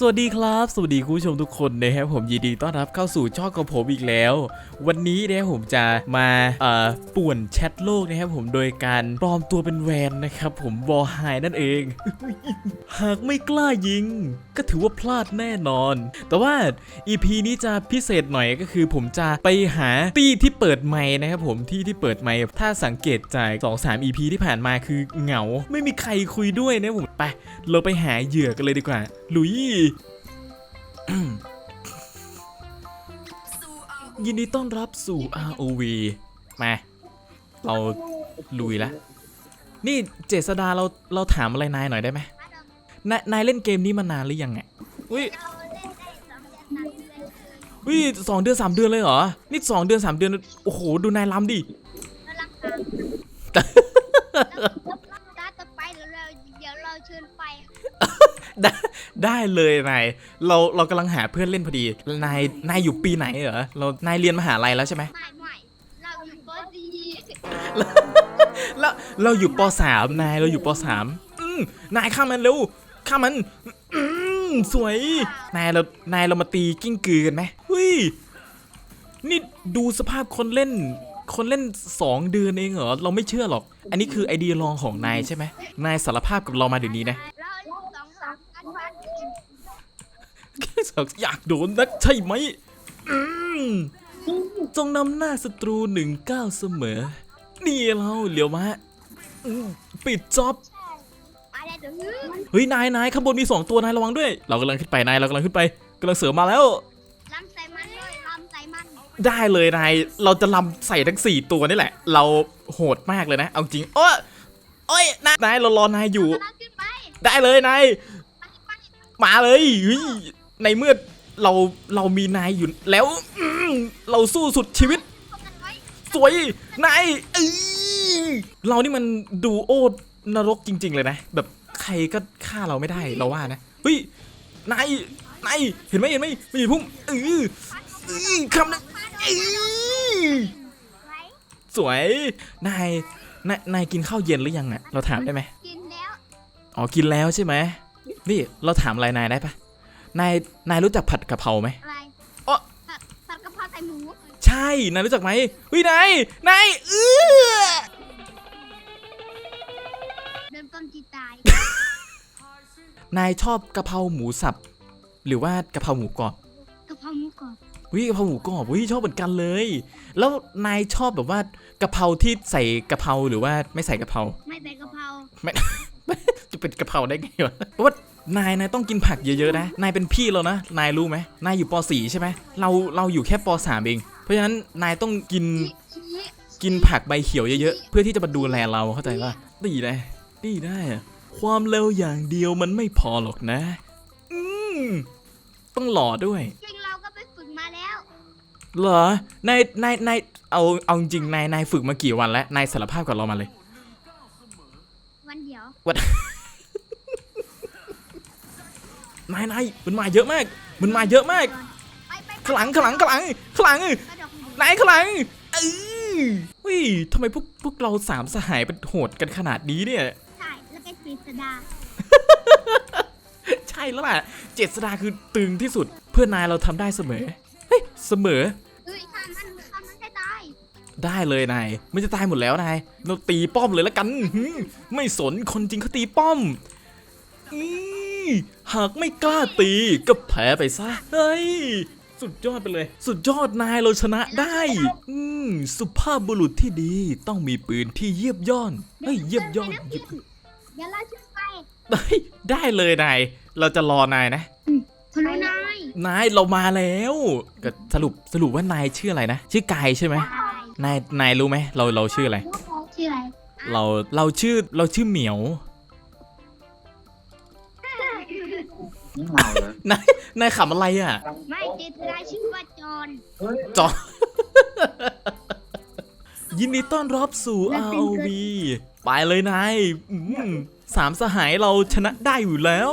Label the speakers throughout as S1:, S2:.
S1: สวัสดีครับ สวัสดีคุณผู้ชมทุกคนนะครับผมยินดีต้อนรับเข้าสู่ช่องของผมอีกแล้ว วันนี้นะครับผมจะมาเอ่อป่วนแชทโลกนะครับผมโดยการปลอมตัวเป็นแวนนะครับผมวอไฮนั่นเอง หากไม่กล้ายิง ก็ถือว่าพลาดแน่นอน แต่ว่า EP นี้จะพิเศษหน่อยก็คือ ผมจะไปหาตี้ที่เปิดไมค์นะครับผมที่ที่เปิดไมค์ถ้าสังเกตจาก2-3 EP ที่ผ่านมาคือเหงา ไม่มีใครคุยด้วยนะผมไปเราไปหาเหยื่อกันเลยดีกว่าลุยยินดีต้อนรับสู่ ROV มา เราลุยแล้วนี่เจษดาเราเราถามอะไรนายหน่อยได้ไหมนายนายเล่นเกมนี้มานานหรือยังอะอุ้ยอุ้ยสองเดือนสามเดือนเลยเหรอ นี่สองเดือนสามเดือน โอ้โห ดูนายล้ำดิ
S2: ตาจะไปแล้วเราเดี๋ยวเราเชิญไป
S1: ได้ได้เลยนายเราเรากำลังหาเพื่อนเล่นพอดีนายนายอยู่ปีไหนเหรอเรานายเรียนมหาลัยแล้วใช่ไหม
S2: ไม่ไม่เราอยู่ปดี
S1: แล้วเราอยู่ปสามนายเราอยู่ปสามอืมนายข้ามมันเร็วข้ามมันอืมสวยนายเรานายเรามาตีกิ้งกือกันไหมเฮ้ยนี่ดูสภาพคนเล่น คนเล่น 2 เดือนเองเหรอ เราไม่เชื่อหรอก อันนี้คือไอเดียลองของนายใช่ไหมนายสารภาพกับเรามาเดี๋ยวนี้นะ
S2: เราอยู่สองสามกันวัน
S1: อยากโดนนักใช่ไหมมจงนำหน้าศัตรูหนึ่งก้าวเสมอ นี่เราเหลียวมาปิดจ็อบ
S2: เฮ้
S1: ย นายนายข้างบนมีสองตัวนายระวังด้วย เรากำลังขึ้นไปนายเรากำลังขึ้นไปกำลังเสริมาแล้ว
S2: ลำใส่มันเลยลำใส่มัน
S1: ได้เลยนายเราจะลำใส่ทั้งสี่ตัวนี่แหละ เราโหดมากเลยนะ เอาจริงโอ้ยโอ้ยนายนายเรารอนายอยู่
S2: ได้
S1: เลยนายมาเลย ในเมื่อเราเรามีนายอยู่แล้วอืมเราสู้สุดชีวิต
S2: พบกันไว้
S1: สวยนายเอ้ยเรานี่มันดูโอ้นรกจริง ๆ เลยนะ แบบใครก็ฆ่าเราไม่ได้เราว่านะเฮ้ยนายนายเห็นไหมเห็นไหมมีพุ่มเออเออคำนั้นเอ้ย
S2: ไว้
S1: สวยนายนายนายกินข้าวเย็นหรือยังอะเราถามได้ไหม
S2: กินแล้ว
S1: อ๋อกินแล้วใช่ไหมนี่เราถามอะไรนายได้ปะ นายนายรู้จักผัดกะเพราไหม
S2: อะไร
S1: อ๊ะ
S2: ผัดผัดกะเพราใส่หมู
S1: ใช่ นายรู้จักไหมเฮ้ยนายนายเออ
S2: เริ่มต้นจีตาย
S1: นายชอบกะเพราหมูสับ หรือว่ากะเพราหมูกรอบ
S2: กะเพราหมูกรอบ
S1: เฮ้ยกะเพราหมูกรอบเฮ้ยชอบเหมือนกันเลย แล้วนายชอบแบบว่ากะเพราที่ใส่กะเพราหรือว่าไม่ใส่กะเพรา
S2: ไม่ใส่กะเพรา
S1: ไม่ จะเป็นกะเพราได้ไงวะเพราะว่า นายนายต้องกินผักเยอะๆนะนายเป็นพี่เรานะนายรู้ไหมนายอยู่ป .4 ใช่ไหมเราเราอยู่แค่ป .3 เองเพราะฉะนั้นนายต้องกิน
S2: ชี้
S1: กินผักใบเขียวเยอะๆเพื่อที่จะมาดูแลเราเข้าใจป่ะดีได้ดีได้อะความเร็วอย่างเดียวมันไม่พอหรอกนะ อืมต้องหล่อด้วย
S2: จริงเราก็ไปฝึกมาแล้ว
S1: เหรอนายนายนายเอาเอาจริงๆนายนายฝึกมากี่วันแล้วนายสารภาพกับเรามาเลย
S2: วันเดียว
S1: น นายนายมันมาเยอะมาก มันมาเยอะมากขลังขลังขลังขลังนายขลังเออเฮ้ยทำไมพวกพวกเราสามสหายเป็นโหดกันขนาดนี้เนี่ย
S2: ใช่แล้วก็จีสดา
S1: ใช่แล้วล่ะเจษดาคือตึงที่สุด เพื่อนนายเราทำได้เสมอเฮ้ยเสมอ
S2: เฮ้ยข้ามันข้ามันให้ตาย
S1: ได้เลยนายไม่จะตายหมดแล้วนายเราตีป้อมเลยละกันหืมไม่สนคนจริงเขาตีป้อมอื หากไม่กล้าตีก็แพ้ไปซะ เฮ้ย สุดยอดไปเลย สุดยอดนายเราชนะได้ อืมสุภาพบุรุษที่ดีต้องมีปืนที่เยียบย่อนเฮ้ยเยียบย่อนเยียบ
S2: เดี๋ยวเราช่วยไป
S1: ได้ยได้เลยนาย เราจะรอนายนะ
S2: ทะลุนาย
S1: นายเรามาแล้วก็สรุปสรุปว่านายชื่ออะไรนะ ชื่อกายใช่ไหม นายนายรู้ไหมเราเราชื่ออะไร
S2: ชื่ออะไร
S1: เราเราชื่อเราชื่อเหมียว
S3: นี่เมาเหรอนา
S1: ยนายขำอะไรอะ
S2: ไม่เจตนาชื่อว่าจอน
S1: จอ ยินดีต้อนรับสู่ ROV ไปเลยนายอืมสามสหายเราชนะได้อยู่แล้ว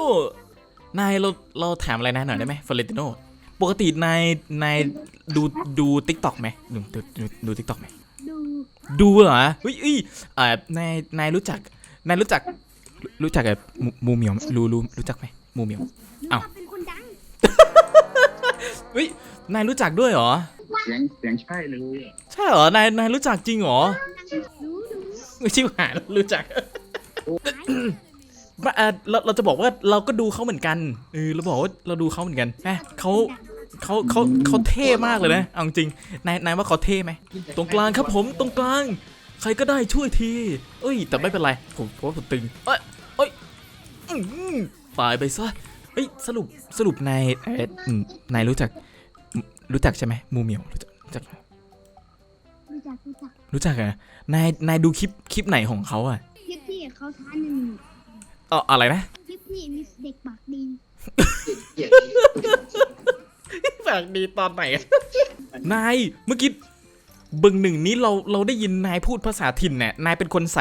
S1: นายเราเราถามอะไรนายหน่อยได้ไหมฟลอเรนติโนปกตินายนายดูดูติ๊กต็อกไหมดูดูดูดูติ๊กต็อกไหม
S2: ดู
S1: ดูเหรอเฮ้ยเอ้ยเอ่อนายนายรู้จักนายรู้จัก รู้จักกับมูมูเหมียวไหมรู้รู้รู้จักไหมมูเหมียว
S2: นึก
S1: อ้าว
S2: ว่าเป็นคนดัง
S1: เฮ้ยนายรู้จักด้วยเหรอ
S3: เสียงเสียงใช่เลย
S1: ใช่เหรอ นายนายรู้จักจริงเหรอ
S2: รู้รู้
S1: ไม่ชิวหายรู้จักบ้าเอ่อเราเราจะบอกว่าเราก็ดูเขาเหมือนกันเออเราบอกว่าเราดูเขาเหมือนกันแหมเขาเขาเขาเขาเท่มากเลยนะเอาจริงนายนายว่าเขาเท่ไหมตรงกลางครับผมตรงกลาง ใครก็ได้ช่วยที เอ้ย แต่ไม่เป็นไรผมผมว่าผมตึงเอ้ยเอ้ยอื้อหือตายไปซะ เอ้ยสรุปสรุปนายเอ่ออืมนายรู้จักรู้จักใช่ไหมมูเหมียวรู้จักรู้จัก
S2: รู้จักรู้จัก
S1: รู้จักเหรอะนายนายดูคลิปคลิปไหนของเขาอะ
S2: คลิปที่เขาท้าหนึ่ง
S1: เอออะไรนะ
S2: คลิปที่มีเด็กปากดี
S1: ฝากดีตอนไหนนายเมื่อกี้เบึงหนึ่งนี้เราเราได้ยินนายพูดภาษาถิ่นเนี่ยนายเป็นคนใส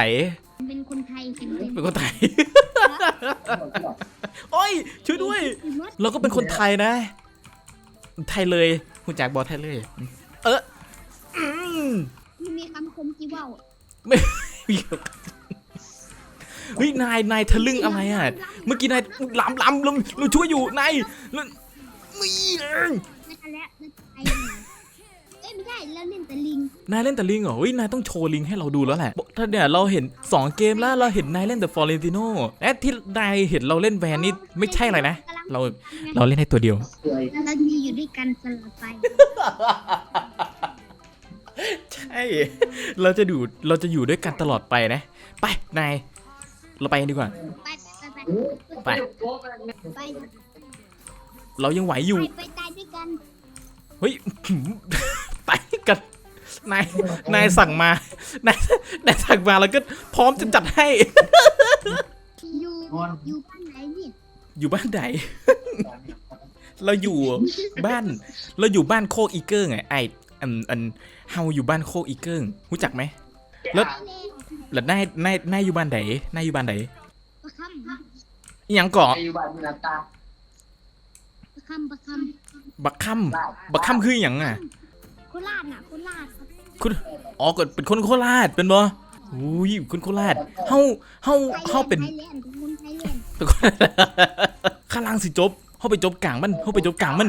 S2: เป็นคนไทยเป็นเป็น
S1: เป็นคนไทย โอ้ยช่วยด้วย
S2: มด
S1: เราก็เป็นคนไทยนะ ไทยเลยคุณจากบอกไทยเลย เอออืม
S2: มันมีคำคมกี่ว่าว
S1: เฮ้ยนายนายทะลึ่งอะไรอะ เมื่อกี้นายล้ำล้ำเราเราช่วยอยู่นายแล้วนี่เอง
S2: นั่น ไม่ใช่แล้วเล่นแต่ลิง
S1: นายเล่นแต่ลิงเหรอเฮ้ยนายต้องโชว์ลิงให้เราดูแล้วแหละ ถ้าเนี่ยเราเห็น 2 เกมแล้วเราเห็นนายเล่นแต่ฟอร์เรนติโน่และที่นายเห็นเราเล่นแวนนี่ไม่ใช่อะไรนะ เราเราเล่นให้ตัวเดียว
S2: เราจะอยู่ด้วยกันตลอดไป
S1: ใช่ เราจะอยู่เราจะอยู่ด้วยกันตลอดไปนะ ไปนายเราไปกันดีกว่า
S2: ไปไป
S1: ไป
S2: ไปไป
S1: เรายังไหวอยู่
S2: ไปไปตายด้วยกัน
S1: เฮ้ยไป กันนายนายสั่งมานายนายสั่งมาแล้วก็พร้อมจะจัดให้
S2: อยู่อยู่บ้านไหนเนี่ย
S1: อยู่บ้านไหน เราอยู่บ้าน เราอยู่บ้านโคกอีเกิ้งไงไออันอันเฮาอยู่บ้านโคกอีเกิ้งรู้จักไหมแล้วแล้วนายนายนายอยู่บ้านไหนนายอยู่บ้านไหน
S2: ประคำ
S1: อหยังก่อ
S3: อายุบ้านมีนาตา
S2: ประคำประค
S1: บักค่ำบักค่ำคืออหยังอะำ
S2: โคราชน่ะโคราชครับ
S1: คุณอ๋อก็เป็นคนโคราชเป็นบ่อุ้ยคนโคราชเฮาเฮาเฮาเป็น
S2: ไทยแลนด์คนไทยแลนด์
S1: เป็นคนข้างล่างสิจบเฮาไปจบกลางมันเฮาไปจบกลางมัน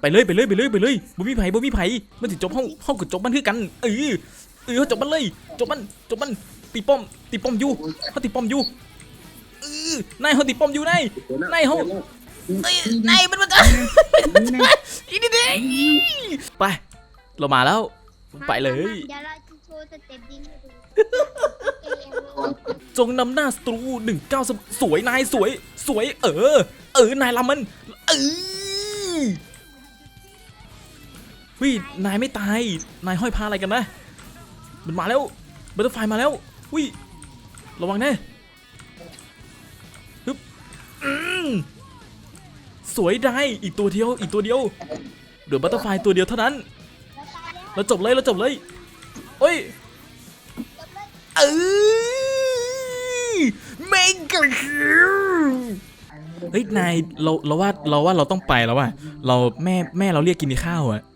S1: ไปเลยไปเลยไปเลยไปเลยบ่มีไผบ่มีไผมันสิจบเฮาเฮาก็จบมันคือกันเออเออเฮาจบมันเลยจบมันจบมันตีป้อมตีป้อมอยู่เฮาตีป้อมอยู่เออนายเฮาตีป้อมอยู่นายนายเฮาเอ้ยนายมันมันอีนี่เด้ไป เรามาแล้ว ไปเลย
S2: เดี๋ยวเราจะโชว์สเต็ปดิ้งให้ดู
S1: จงนำหน้าศัตรูหนึ่งเก้าสวยนายสวย สวย เออ เออนายลำมัน เออเฮ้ยนายไม่ตาย นายห้อยพาอะไรกันนะ มันมาแล้วบัตเตอร์ไฟมาแล้ววิระวังนะฮึบอืมสวยได้อีกตัวเดียวอีกตัวเดียวเดี๋ยวบัตเตอร์ไฟตัวเดียวเท่านั้น เราจบเลยเราจบเลยเฮ้ยเออเมกะคิวเฮ้ยนายเราเราว่าเราว่าเราต้องไปแล้วว่ะเราแม่แม่เราเรียกกินข้าวอะ